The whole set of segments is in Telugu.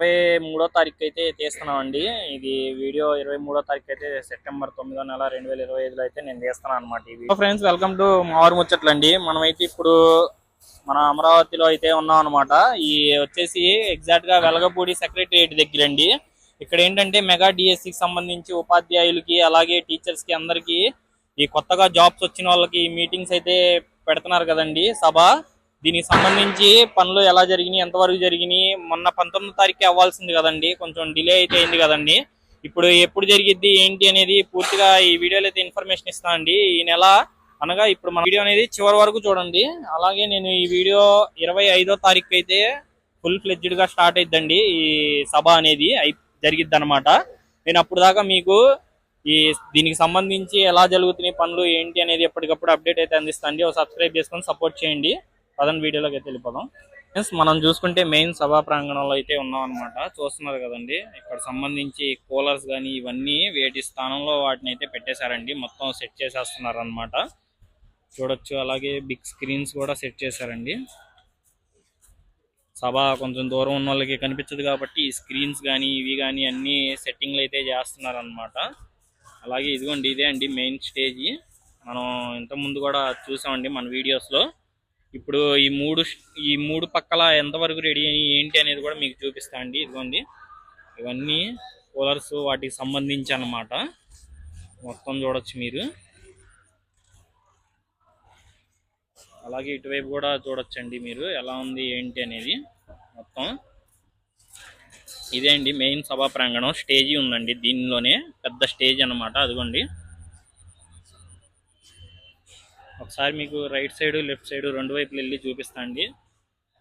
ఇరవై మూడో తారీఖు అయితే తీస్తున్నామండి. ఇది వీడియో ఇరవై మూడో తారీఖు అయితే సెప్టెంబర్ తొమ్మిదో నెల రెండు వేల ఇరవై ఐదులో అయితే నేను తీస్తున్నాను అనమాట ఇది ఫ్రెండ్స్ వెల్కమ్ టు మావారు ముచ్చట్లండి. మనమైతే ఇప్పుడు మన అమరావతిలో అయితే ఉన్నాం అనమాట ఈ వచ్చేసి ఎగ్జాక్ట్గా వెలగపూడి సెక్రటరియట్ దగ్గర అండి ఇక్కడ ఏంటంటే మెగా డిఎస్సి కి సంబంధించి ఉపాధ్యాయులకి అలాగే టీచర్స్కి అందరికి ఈ కొత్తగా జాబ్స్ వచ్చిన వాళ్ళకి మీటింగ్స్ అయితే పెడుతున్నారు కదండి సభ. దీనికి సంబంధించి పనులు ఎలా జరిగినాయి ఎంతవరకు జరిగినాయి మొన్న పంతొమ్మిదో తారీఖు అవ్వాల్సింది కదండి కొంచెం డిలే అయితే అయింది కదండి. ఇప్పుడు ఎప్పుడు జరిగిద్ది ఏంటి అనేది పూర్తిగా ఈ వీడియోలో అయితే ఇన్ఫర్మేషన్ ఇస్తానండి ఈ నెల అనగా ఇప్పుడు మన వీడియో అనేది చివరి వరకు చూడండి. అలాగే నేను ఈ వీడియో ఇరవై ఐదో తారీఖు అయితే ఫుల్ ఫ్లెడ్జ్డ్గా స్టార్ట్ అయిద్దండి ఈ సభ అనేది జరిగిద్ది అనమాట నేను అప్పుడు దాకా మీకు ఈ దీనికి సంబంధించి ఎలా జరుగుతున్నాయి పనులు ఏంటి అనేది ఎప్పటికప్పుడు అప్డేట్ అయితే అందిస్తాండి ఒక సబ్స్క్రైబ్ చేసుకొని సపోర్ట్ చేయండి. పదం వీడియోలోకి అయితే వెళ్ళిపోదాం. Friends, మనం చూసుకుంటే మెయిన్ సభా ప్రాంగణంలో అయితే ఉన్నాం అనమాట చూస్తున్నారు కదండి. ఇక్కడ సంబంధించి కూలర్స్ కానీ ఇవన్నీ వేటి స్థానంలో వాటిని అయితే పెట్టేశారండి. మొత్తం సెట్ చేసేస్తున్నారు అనమాట చూడొచ్చు. అలాగే బిగ్ స్క్రీన్స్ కూడా సెట్ చేశారండి. సభ కొంచెం దూరం ఉన్న వాళ్ళకి కనిపించదు కాబట్టి ఈ స్క్రీన్స్ కానీ ఇవి కానీ అన్ని సెట్టింగ్లు అయితే చేస్తున్నారు అనమాట అలాగే ఇదిగోండి ఇదే అండి మెయిన్ స్టేజ్ మనం ఇంతకుముందు ముందు కూడా చూసామండి మన వీడియోస్లో. ఇప్పుడు ఈ మూడు ఈ మూడు పక్కల ఎంతవరకు రెడీ అయ్యి ఏంటి అనేది కూడా మీకు చూపిస్తా అండి. ఇదిగోండి. ఇవన్నీ కూలర్స్ వాటికి సంబంధించి అన్నమాట. మొత్తం చూడొచ్చు మీరు. అలాగే ఇటువైపు కూడా చూడొచ్చండి మీరు ఎలా ఉంది ఏంటి అనేది మొత్తం. ఇదే అండి మెయిన్ సభా ప్రాంగణం స్టేజీ ఉందండి దీనిలోనే పెద్ద స్టేజ్ అన్నమాట అదిగోండి. ఒకసారి మీకు రైట్ సైడ్ లెఫ్ట్ సైడ్ రెండు వైపులు వెళ్ళి చూపిస్తాండి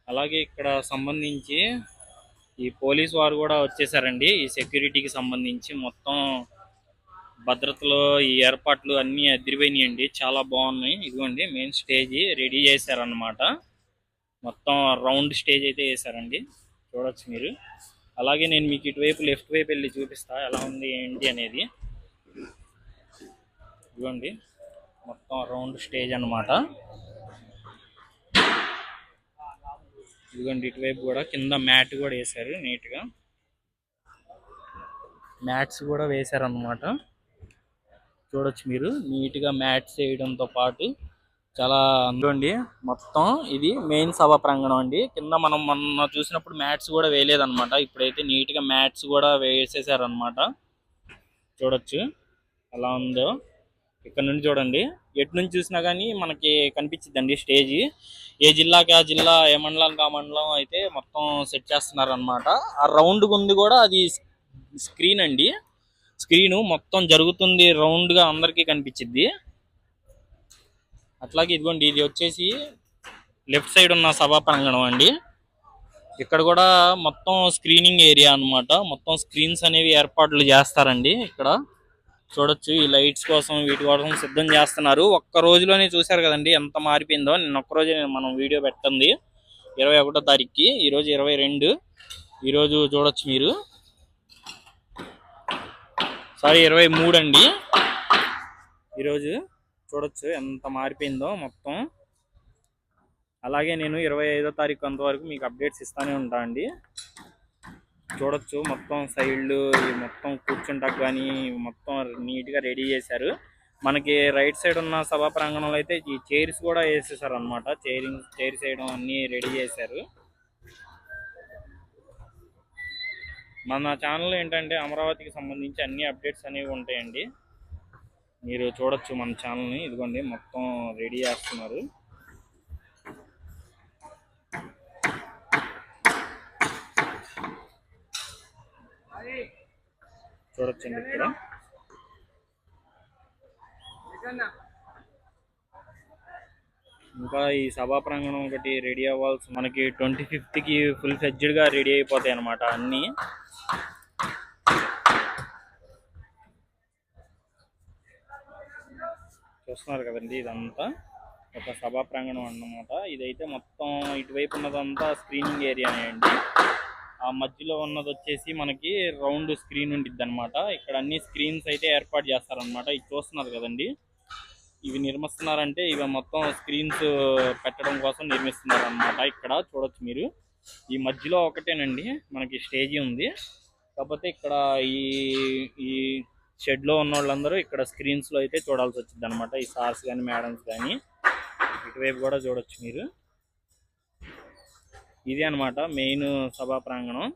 అలాగే ఇక్కడ సంబంధించి ఈ పోలీస్ వారు కూడా వచ్చేసారండి. ఈ సెక్యూరిటీకి సంబంధించి మొత్తం భద్రతలో ఈ ఏర్పాట్లు అన్నీ అదిరిపోయినాయండి. చాలా బాగున్నాయి. ఇదిగోండి మెయిన్ స్టేజ్ రెడీ చేశారనమాట మొత్తం రౌండ్ స్టేజ్ అయితే వేసారండి చూడొచ్చు మీరు. అలాగే నేను మీకు ఇటువైపు లెఫ్ట్ వైపు వెళ్ళి చూపిస్తా ఎలా ఉంది ఏంటి అనేది. ఇదిగోండి. మొత్తం రౌండ్ స్టేజ్ అన్నమాట. ఇదిగోండి ఇటువైపు కూడా కింద మ్యాట్ కూడా వేశారు నీట్గా. మ్యాట్స్ కూడా వేశారనమాట చూడొచ్చు మీరు నీట్గా మ్యాట్స్ వేయడంతో పాటు చాలా అందండి మొత్తం ఇది మెయిన్ సభా ప్రాంగణం అండి. కింద మనం మొన్న చూసినప్పుడు మ్యాట్స్ కూడా వేయలేదన్నమాట. ఇప్పుడైతే నీట్గా మ్యాట్స్ కూడా వేసేసారనమాట చూడొచ్చు ఎలా ఉందో. ఇక్కడ నుండి చూడండి. ఎటు నుంచి చూసినా కానీ మనకి కనిపించిద్దండి స్టేజ్. ఏ జిల్లాకి ఆ జిల్లా ఏ మండలానికి ఆ మండలం అయితే మొత్తం సెట్ చేస్తున్నారు అనమాట ఆ రౌండ్ ఉంది కూడా అది స్క్రీన్ అండి. స్క్రీన్ మొత్తం జరుగుతుంది రౌండ్గా అందరికీ కనిపించిద్ది అట్లాగే ఇదిగోండి ఇది వచ్చేసి లెఫ్ట్ సైడ్ ఉన్న సభా ప్రాంగణం అండి. ఇక్కడ కూడా మొత్తం స్క్రీనింగ్ ఏరియా అన్నమాట. మొత్తం స్క్రీన్స్ అనేవి ఏర్పాట్లు చేస్తారండి ఇక్కడ. చూడొచ్చు. ఈ లైట్స్ కోసం వీటి కోసం సిద్ధం చేస్తున్నారు. ఒక్క రోజులోనే చూశారు కదండి ఎంత మారిపోయిందో. నిన్న ఒక్క రోజే మనం వీడియో పెట్టింది. ఇరవై ఒకటో తారీఖుకి. ఈరోజు ఇరవై రెండు. ఈరోజు చూడొచ్చు మీరు. సారీ ఇరవై మూడు అండి. ఈరోజు చూడొచ్చు ఎంత మారిపోయిందో మొత్తం. అలాగే నేను ఇరవై ఐదో తారీఖు అంతవరకు మీకు అప్డేట్స్ ఇస్తానే ఉంటా అండి. చూడొచ్చు. మొత్తం సైడ్లు మొత్తం కూర్చుంటాకు కానీ మొత్తం నీట్గా రెడీ చేశారు. మనకి రైట్ సైడ్ ఉన్న సభా ప్రాంగణంలో అయితే ఈ చైర్స్ కూడా వేసేసారు అనమాట చైరింగ్ చైర్స్ వేయడం అన్నీ రెడీ చేశారు. మన ఛానల్ ఏంటంటే అమరావతికి సంబంధించి అన్ని అప్డేట్స్ అనేవి ఉంటాయండి. మీరు చూడొచ్చు మన ఛానల్ని. ఇదిగోండి మొత్తం రెడీ చేస్తున్నారు. చూడొచ్చండి ఇక్కడ. ఇంకా ఈ సభా ప్రాంగణం ఒకటి రెడీ అవ్వాల్సి మనకి ట్వంటీ ఫిఫ్త్కి ఫుల్ ఫ్లెడ్జ్డ్గా రెడీ అయిపోతాయి అనమాట అన్ని. చూస్తున్నారు కదండి ఇదంతా. ఒక సభా ప్రాంగణం అన్నమాట. ఇదైతే మొత్తం ఇటువైపు ఉన్నదంతా స్క్రీనింగ్ ఏరియానే అండి. ఆ మధ్యలో ఉన్నది వచ్చేసి మనకి రౌండ్ స్క్రీన్ ఉండిద్ది అనమాట ఇక్కడ అన్ని స్క్రీన్స్ అయితే ఏర్పాటు చేస్తారనమాట ఇది చూస్తున్నారు కదండి. ఇవి నిర్మిస్తున్నారంటే ఇవి మొత్తం స్క్రీన్స్ పెట్టడం కోసం నిర్మిస్తున్నారు అనమాట ఇక్కడ చూడొచ్చు మీరు. ఈ మధ్యలో ఒకటేనండి. మనకి స్టేజీ ఉంది. కాకపోతే ఇక్కడ ఈ ఈ షెడ్లో ఉన్న వాళ్ళందరూ ఇక్కడ స్క్రీన్స్లో అయితే చూడాల్సి వచ్చింది అనమాట ఈ సార్స్ కానీ మేడమ్స్ కానీ ఇటువైపు కూడా చూడొచ్చు మీరు. ఇది అన్నమాట మెయిన్ సభా ప్రాంగణం.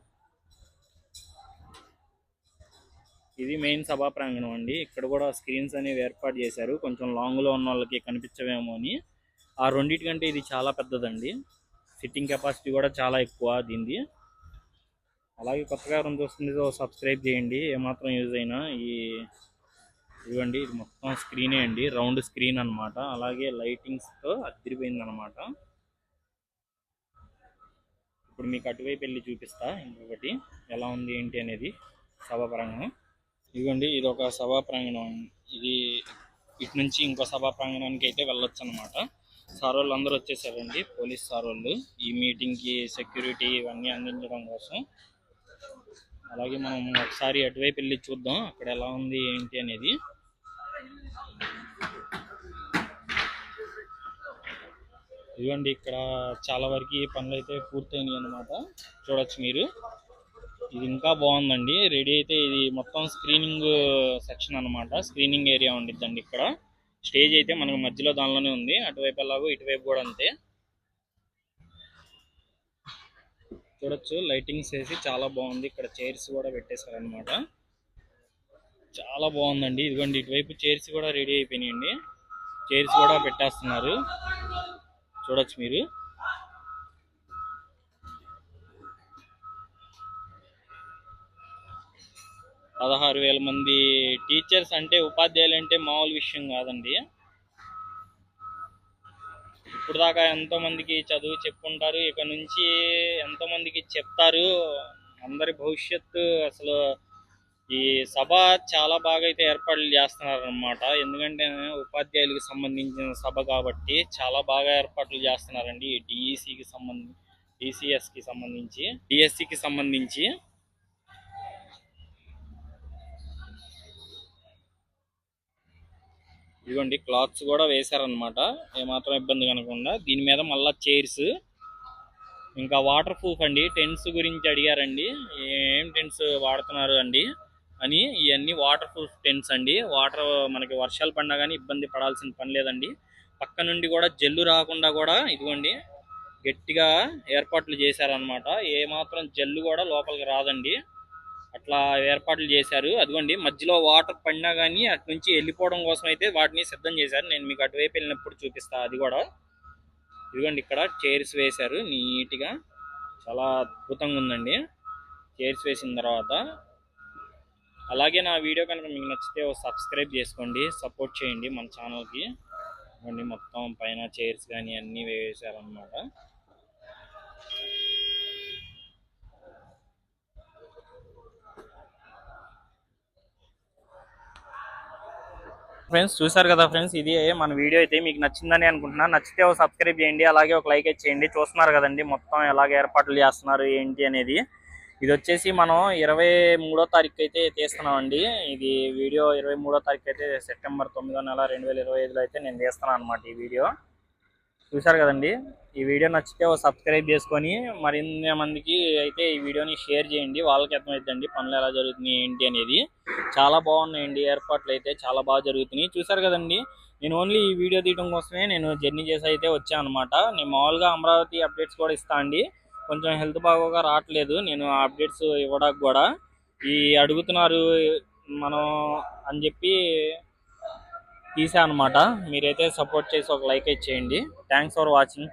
ఇది మెయిన్ సభా ప్రాంగణం అండి. ఇక్కడ కూడా స్క్రీన్స్ అనేవి ఏర్పాటు చేశారు. కొంచెం లాంగ్లో ఉన్న వాళ్ళకి కనిపించవేమో అని. ఆ రెండింటి కంటే ఇది చాలా పెద్దదండి. సిట్టింగ్ కెపాసిటీ కూడా చాలా ఎక్కువ దీనిది. అలాగే కొత్తగా రెండు వస్తుంది సబ్స్క్రైబ్ చేయండి. ఏమాత్రం యూజ్ అయినా ఈ ఇవ్వండి ఇది మొత్తం స్క్రీనే అండి. రౌండ్ స్క్రీన్ అన్నమాట. అలాగే లైటింగ్స్తో అదిరిపోయింది అనమాట ఇప్పుడు మీకు అటువైపు వెళ్ళి చూపిస్తా ఇంకొకటి. ఎలా ఉంది ఏంటి అనేది సభా ప్రాంగణం. ఇదిగోండి ఇది ఒక సభా ప్రాంగణం. ఇది ఇటు నుంచి ఇంకో సభా ప్రాంగణానికి అయితే వెళ్ళొచ్చు అనమాట సార్ వాళ్ళు అందరూ వచ్చేసారండి పోలీస్ సార్ వాళ్ళు. ఈ మీటింగ్కి సెక్యూరిటీ ఇవన్నీ అందించడం కోసం. అలాగే మనం ఒకసారి అటువైపు వెళ్ళి చూద్దాం అక్కడ ఎలా ఉంది ఏంటి అనేది. ఇదిగోండి ఇక్కడ చాలా వరకు పనులు అయితే పూర్తయినాయి అనమాట చూడొచ్చు మీరు. ఇది ఇంకా బాగుందండి. రెడీ అయితే ఇది మొత్తం స్క్రీనింగ్ సెక్షన్ అన్నమాట. స్క్రీనింగ్ ఏరియా ఉండిద్దండి ఇక్కడ. స్టేజ్ అయితే మనకు మధ్యలో దానిలోనే ఉంది. అటువైపు ఎలాగో ఇటువైపు కూడా అంతే. చూడొచ్చు లైటింగ్స్ వేసి చాలా బాగుంది. ఇక్కడ చైర్స్ కూడా పెట్టేశారనమాట చాలా బాగుందండి. ఇదిగోండి ఇటువైపు చైర్స్ కూడా రెడీ అయిపోయినాయండి. చైర్స్ కూడా పెట్టేస్తున్నారు. చూడొచ్చు మీరు. పదహారు వేల మంది టీచర్స్ అంటే ఉపాధ్యాయులు అంటే మామూలు విషయం కాదండి. ఇప్పుడు దాకా ఎంతో మందికి చదువు చెప్పుకుంటారు ఇక నుంచి ఎంతో మందికి చెప్తారు. అందరి భవిష్యత్తు అసలు ఈ సభ చాలా బాగా అయితే ఏర్పాట్లు చేస్తున్నారనమాట ఎందుకంటే ఉపాధ్యాయులకు సంబంధించిన సభ కాబట్టి చాలా బాగా ఏర్పాట్లు చేస్తున్నారండి. డిఈసికి సంబంధించి డిసిఎస్కి సంబంధించి డిఎస్సికి సంబంధించి. ఇదిగోండి క్లాత్స్ కూడా వేశారనమాట ఏమాత్రం ఇబ్బంది కనకుండా. దీని మీద మళ్ళా చైర్స్. ఇంకా వాటర్ ప్రూఫ్ అండి. టెంట్స్ గురించి అడిగారండి. ఏం టెంట్స్ వాడుతున్నారు అండి? అని ఇవన్నీ వాటర్ ప్రూఫ్ టెంట్స్ అండి. వాటర్ మనకి వర్షాలు పడినా కానీ ఇబ్బంది పడాల్సిన పని లేదండి. పక్క నుండి కూడా జల్లు రాకుండా కూడా ఇదిగోండి గట్టిగా ఏర్పాట్లు చేశారనమాట ఏ మాత్రం జల్లు కూడా లోపలికి రాదండి. అట్లా ఏర్పాట్లు చేశారు. అదిగోండి మధ్యలో వాటర్ పడినా కానీ అటు నుంచి వెళ్ళిపోవడం కోసం అయితే వాటిని సిద్ధం చేశారు. నేను మీకు అటువైపు వెళ్ళినప్పుడు చూపిస్తా అది కూడా. ఇదిగోండి ఇక్కడ చైర్స్ వేశారు. నీట్గా చాలా అద్భుతంగా ఉందండి. చైర్స్ వేసిన తర్వాత అలాగే నా వీడియో కనుక మీకు నచ్చితే సబ్స్క్రైబ్ చేసుకోండి సపోర్ట్ చేయండి మన ఛానల్కి. ఇవ్వండి మొత్తం పైన చైర్స్ కానీ అన్నీ వేసారనమాట ఫ్రెండ్స్ చూసారు కదా ఫ్రెండ్స్ ఇది మన వీడియో అయితే మీకు నచ్చిందని అనుకుంటున్నా. నచ్చితే ఒక సబ్స్క్రైబ్ చేయండి అలాగే ఒక లైక్ అయితే చేయండి. చూస్తున్నారు కదండి మొత్తం ఎలాగ ఏర్పాట్లు చేస్తున్నారు ఏంటి అనేది. ఇది వచ్చేసి మనం ఇరవై మూడో తారీఖు అయితే తీస్తున్నామండి. ఇది వీడియో ఇరవై మూడో తారీఖు అయితే సెప్టెంబర్ తొమ్మిదో నెల రెండు వేల ఇరవై ఐదులో అయితే నేను తీస్తున్నాను అనమాట ఈ వీడియో. చూసారు కదండి? ఈ వీడియో నచ్చితే ఒక సబ్స్క్రైబ్ చేసుకొని మరిన్ని మందికి అయితే ఈ వీడియోని షేర్ చేయండి. వాళ్ళకి అర్థమవుతుందండి పనులు ఎలా జరుగుతున్నాయి ఏంటి అనేది. చాలా బాగున్నాయండి ఏర్పాట్లు అయితే చాలా బాగా జరుగుతున్నాయి. చూసారు కదండి? నేను ఓన్లీ ఈ వీడియో తీయడం కోసమే నేను జర్నీ చేసి అయితే వచ్చాను అనమాట నేను మామూలుగా అమరావతి అప్డేట్స్ కూడా ఇస్తా అండి. కొంచెం హెల్త్ బాగోగా రావట్లేదు. నేను అప్డేట్స్ ఇవ్వడానికి కూడా. ఈ అడుగుతున్నారు మనం అని చెప్పి తీసా అనమాట మీరైతే సపోర్ట్ చేసి ఒక లైక్ అయితే చేయండి. Thanks for watching